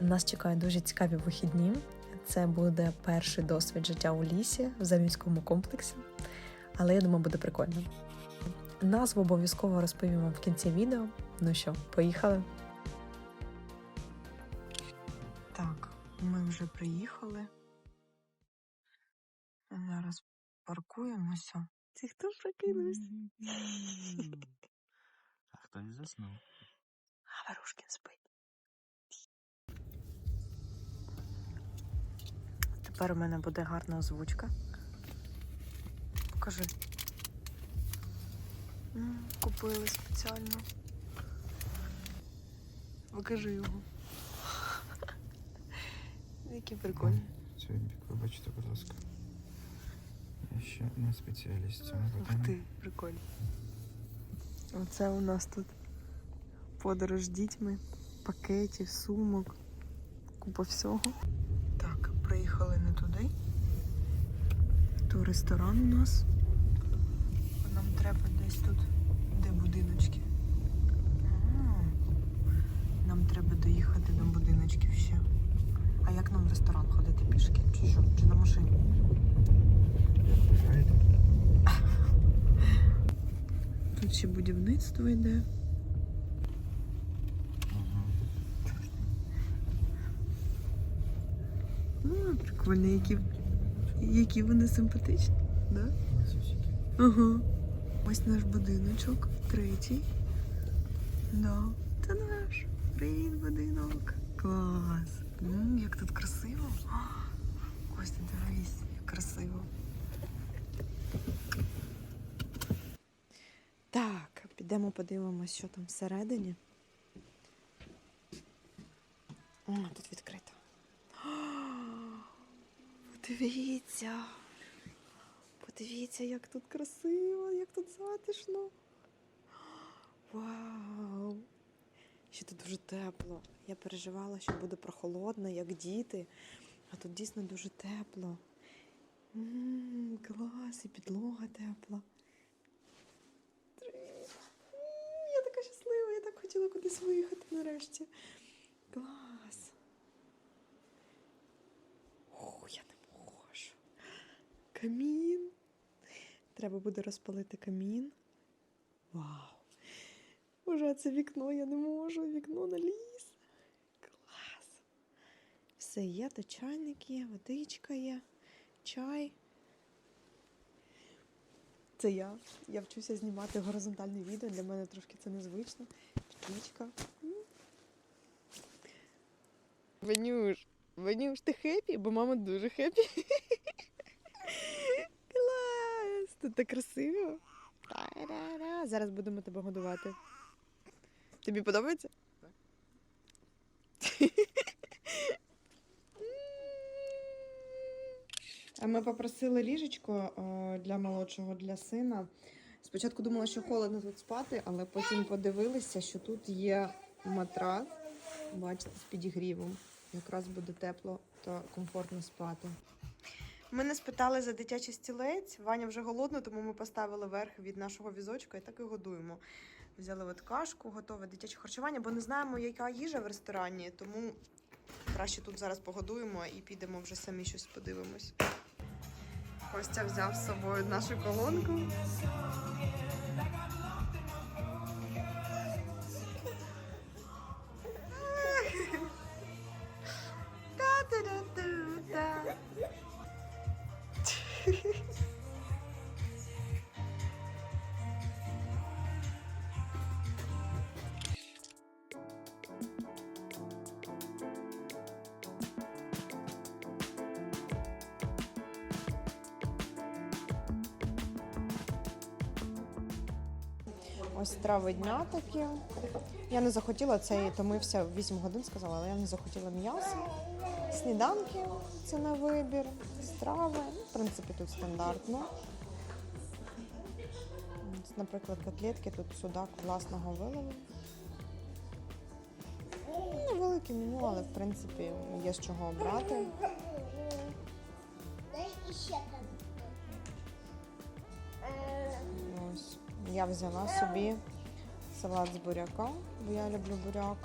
Нас чекають дуже цікаві вихідні. Це буде перший досвід життя у лісі в заміському комплексі, але я думаю, буде прикольно. Назву обов'язково розповім вам в кінці відео. Ну що, поїхали? Так, ми вже приїхали. Зараз паркуємося. Це хто прокинувся? А хто і заснув? А Варушкін спить. Тепер у мене буде гарна озвучка. Покажи. Купили спеціально. Покажи його. Які прикольні. Бік, вибачте, будь ласка. Я ще не спеціаліст Ух ти, прикольно. Оце у нас тут подорож з дітьми, пакетів, сумок, купа всього. Так, приїхали туди. То ресторан у нас. Нам треба десь тут, де будиночки. Нам треба доїхати до будиночків ще. А як нам в ресторан ходити пішки? Чи що? Чи на машині? Тут ще будівництво йде. Ну, прикольно, які, які вони симпатичні. Да? Ага. Ось наш будиночок, третій. Да. Це наш. Привіт, будинок. Клас. М, як тут красиво. А, Костя, дивись, як красиво. Так, підемо подивимось, що там всередині. О, тут відкрито. Подивіться. Подивіться, як тут красиво, як тут затишно. Вау! Ще тут дуже тепло. Я переживала, що буде прохолодно, як діти. А тут дійсно дуже тепло. М, клас, і підлога тепла. М, Я така щаслива, я так хотіла кудись виїхати нарешті. Клас. О, я не можу. Камін. Треба буде розпалити камін. Вау. Боже, це вікно, я не можу. Вікно на ліс. Клас. Все є, то чайник є, водичка є, чай. Це я. Я вчуся знімати горизонтальне відео. Для мене трошки це незвично. Пічка. Ванюш, Ванюш, ти хеппі? Бо мама дуже хеппі. Тут так красиво. Та-ра-ра. Зараз будемо тебе годувати. Тобі подобається? Так. А ми попросили ліжечко для молодшого, для сина. Спочатку думала, що холодно тут спати, але потім подивилися, що тут є матрас, бачите, з підігрівом. Якраз буде тепло та комфортно спати. Ми не спитали за дитячий стілець. Ваня вже голодна, тому ми поставили верх від нашого візочка і так і годуємо. Взяли от кашку, готове дитяче харчування, бо не знаємо, яка їжа в ресторані, тому краще тут зараз погодуємо і підемо вже самі щось подивимось. Костя взяв з собою нашу колонку. Ось трави дня такі. Я не захотіла цей томився 8 годин, сказала, але я не захотіла м'ясо. Сніданки це на вибір, страви. Ну, в принципі, тут стандартно. Наприклад, котлетки, тут судак власного вилову. Невелике меню, але в принципі є з чого обрати. Я взяла собі салат з буряка, бо я люблю буряк,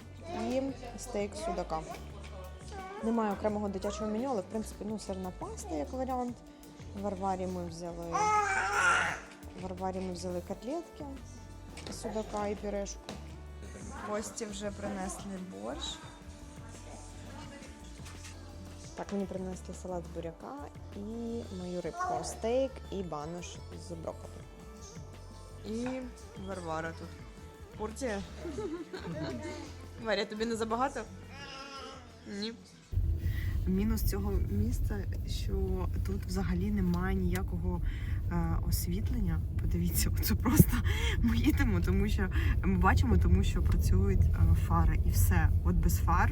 і стейк судака. Немає окремого дитячого меню, але в принципі ну, сирна паста як варіант. В Варварі ми взяли. В Варварі ми взяли котлетки, судака і пюрешку. Гості вже принесли борщ. Так, мені принесли салат з буряка і мою рибку. Стейк і банош з брокколі. І Варвара тут. Порція. Варя, тобі не забагато? Ні. Мінус цього місця, що тут взагалі немає ніякого е, освітлення. Подивіться, це просто ми їдемо, тому що ми бачимо, тому що працюють е, фари і все. От без фар,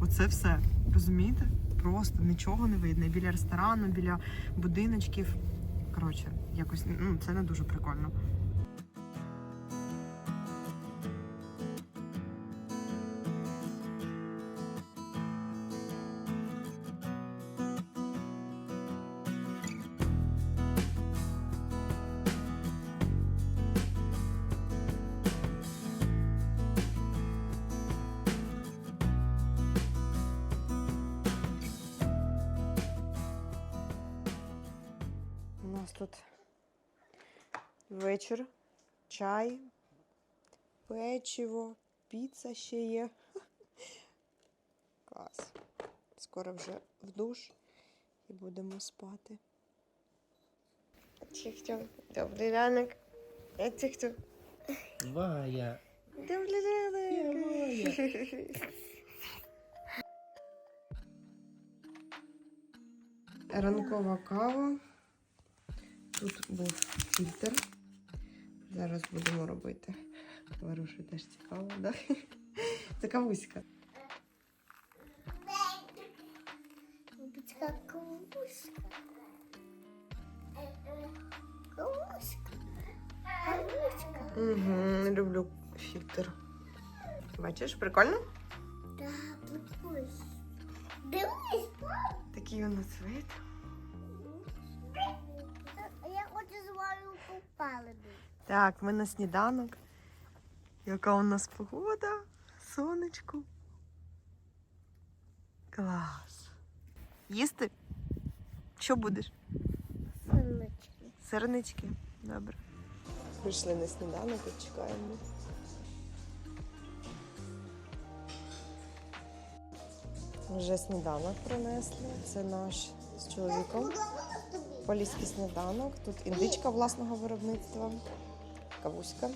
оце все. Розумієте? Просто нічого не видно. Біля ресторану, біля будиночків. Коротше, якось ну це не дуже прикольно. Нас тут вечір, чай, печиво, піца ще є. Клас. Скоро вже в душ і будемо спати. Хто? Добрий ранок. Хто? Вая. Добрий ранок. Ранкова кава. Тут був фільтр. Зараз будемо робити. Варуші теж цікаво, да? Це кавуська. Бабочка кукушка. Кукушка. Кукушка. Угу, люблю фільтр. Бачиш, прикольно? Да, прикольно. Дивись, Такий у нас вид. Попали. Так, ми на сніданок. Яка у нас погода? Сонечко. Клас. Їсти? Що будеш? Сонечки. Сирнички. Добре. Прийшли на сніданок і чекаємо. Вже сніданок принесли. Це наш з чоловіком. Поліський сніданок. Тут індичка власного виробництва. Кавуська.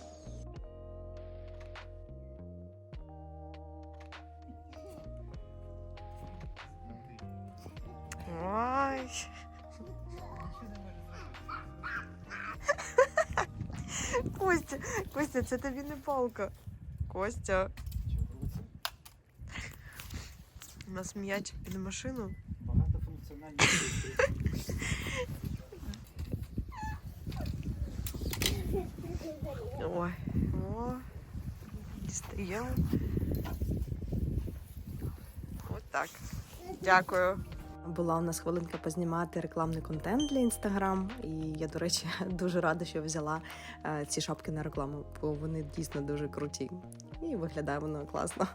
Ой. Костя, Костя, це тобі не палка. Костя, у нас м'яч під машину. Багатофункціональні Ой, о, дістаємо. От так. Дякую. Була у нас хвилинка познімати рекламний контент для інстаграм. І я, до речі, дуже рада, що взяла е, ці шапки на рекламу, бо вони дійсно дуже круті. І виглядає воно класно.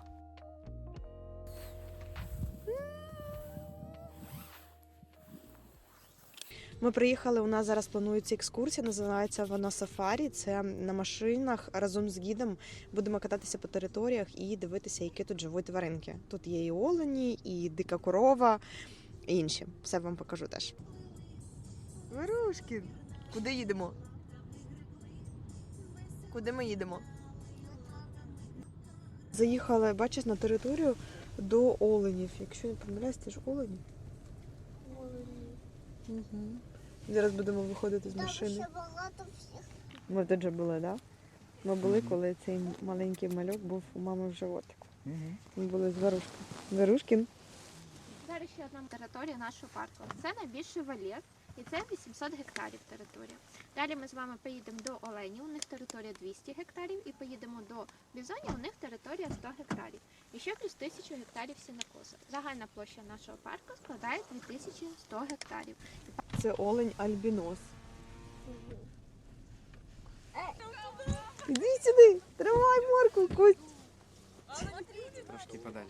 Ми приїхали. У нас зараз планується екскурсія. Називається вона Сафарі. Це на машинах разом з гідом будемо кататися по територіях і дивитися, які тут живуть тваринки. Тут є і олені, і дика корова, і інші. Все вам покажу теж. Вирушкін, куди їдемо? Куди ми їдемо? Заїхали, бачиш, на територію до оленів. Якщо не помиляюсь, це ж олені. Угу. Зараз будемо виходити з машини. Ми тут вже були, так? Да? Ми були, коли цей маленький малюк був у мами в животику. Угу. Ми були з Варушком. Варушкін. Зараз ще одна територія нашого парку. Це найбільший вольєр, і це 800 гектарів територія. Далі ми з вами поїдемо до оленів, у них територія 200 гектарів, і поїдемо до бізонів, у них територія 100 гектарів. І ще плюс 1000 гектарів сінокоса. Загальна площа нашого парку складає 2100 гектарів. Це олень альбінос. Іди сюди, тримай морку, Кость. Трошки Типа далі.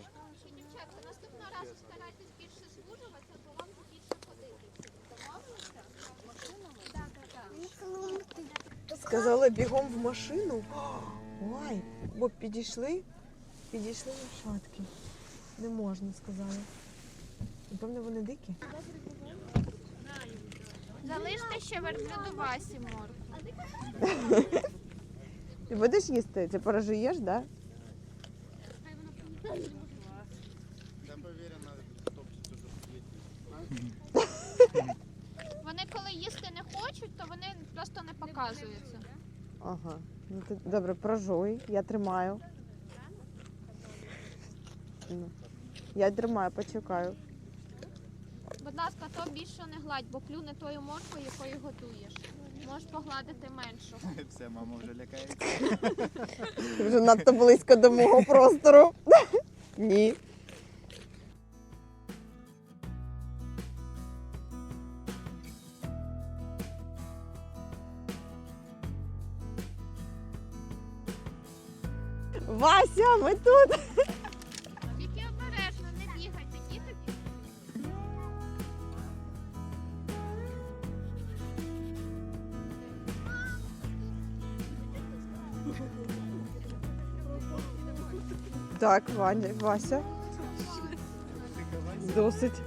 Дівчатка, наступного разу старайтесь більше звужуватися, бо вам більше ходити. Домовилися? Сказали бігом в машину. Ой, бо підійшли, підійшли лошадки. Не можна, сказали. Напевно, вони дикі. Залиште ще верблюду Васі морку. Ти будеш їсти? Ти порожуєш, так? Да? Вони коли їсти не хочуть, то вони просто не показуються. Ага. Ну, ти, добре, прожуй, я тримаю. Ну, Я тримаю, почекаю. Більше не гладь, бо клюне тою морквою, якою готуєш. Можеш погладити меншу. Все, мама вже лякається. Вже надто близько до мого простору. Ні. Вася, ми тут. Так, Ваня, Вася. Досить.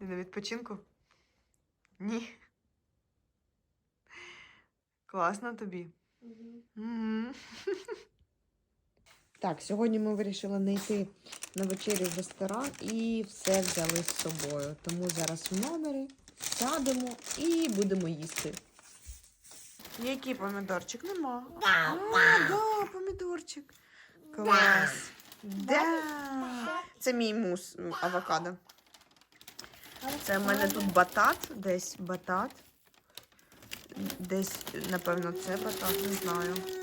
На відпочинку? Ні. Класно тобі. Мгм. Так, сьогодні ми вирішили не йти на вечерю в ресторан і все взяли з собою. Тому зараз в номері сядемо і будемо їсти. Який помідорчик? Нема. А, да, помідорчик. Клас. Да. Це мій мус авокадо. Це в мене тут батат, десь батат. Десь, напевно, це батат, не знаю.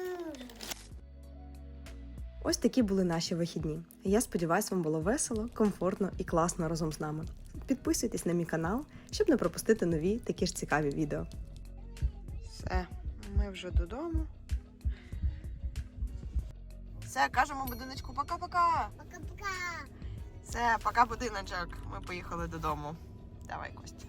Ось такі були наші вихідні. Я сподіваюся, вам було весело, комфортно і класно разом з нами. Підписуйтесь на мій канал, щоб не пропустити нові такі ж цікаві відео. Все, ми вже додому. Все, кажемо будиночку пока-пока. Пока-пока. Все, пока будиночок. Ми поїхали додому. Давай, Костя.